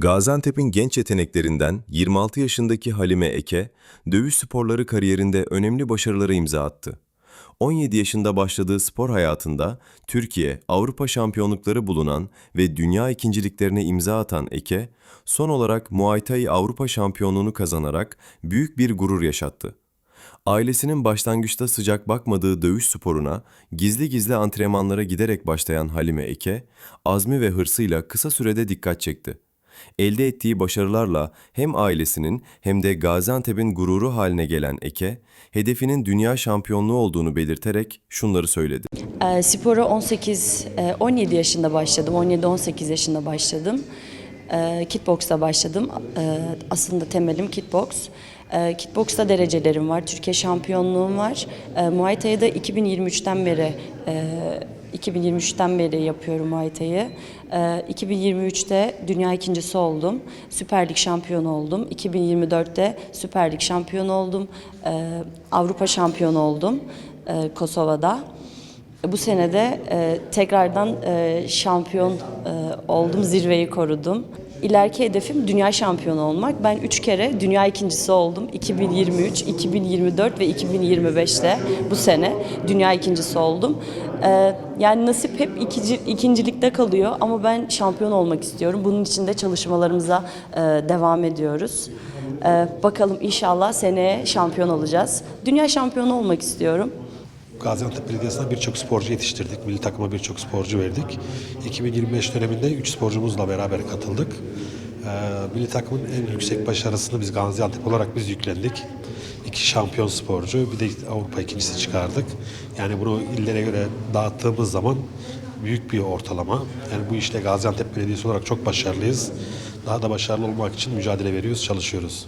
Gaziantep'in genç yeteneklerinden 26 yaşındaki Halime Eke, dövüş sporları kariyerinde önemli başarılara imza attı. 17 yaşında başladığı spor hayatında Türkiye, Avrupa şampiyonlukları bulunan ve dünya ikinciliklerine imza atan Eke, son olarak Muay Thai Avrupa şampiyonluğunu kazanarak büyük bir gurur yaşattı. Ailesinin başlangıçta sıcak bakmadığı dövüş sporuna gizli gizli antrenmanlara giderek başlayan Halime Eke, azmi ve hırsıyla kısa sürede dikkat çekti. Elde ettiği başarılarla hem ailesinin hem de Gaziantep'in gururu haline gelen Eke, hedefinin dünya şampiyonluğu olduğunu belirterek şunları söyledi. E, spora 18, e, 17 yaşında başladım. 17-18 yaşında başladım. E, kickbox'a başladım. E, aslında temelim kickbox. E, kickbox'ta derecelerim var. Türkiye şampiyonluğum var. E, Muay Thai'de 2023'ten beri e, 2023'ten beri yapıyorum Muay Thai'yi. E, 2023'te dünya ikincisi oldum. Süper Lig şampiyonu oldum. 2024'te Süper Lig şampiyonu oldum. E, Avrupa şampiyonu oldum e, Kosova'da. Bu sene de e, tekrardan e, şampiyon e, oldum, zirveyi korudum. İleriki hedefim dünya şampiyonu olmak. Ben üç kere dünya ikincisi oldum. 2023, 2024 ve 2025'te bu sene dünya ikincisi oldum. E, yani nasip hep ikinci, ikincilikte kalıyor ama ben şampiyon olmak istiyorum. Bunun için de çalışmalarımıza e, devam ediyoruz. E, bakalım inşallah seneye şampiyon olacağız. Dünya şampiyonu olmak istiyorum. Gaziantep Belediyesi'ne birçok sporcu yetiştirdik. Milli takıma birçok sporcu verdik. 2025 döneminde 3 sporcumuzla beraber katıldık. Ee, milli takımın en yüksek başarısını biz Gaziantep olarak biz yüklendik. İki şampiyon sporcu, bir de Avrupa ikincisi çıkardık. Yani bunu illere göre dağıttığımız zaman büyük bir ortalama. Yani bu işte Gaziantep Belediyesi olarak çok başarılıyız. Daha da başarılı olmak için mücadele veriyoruz, çalışıyoruz.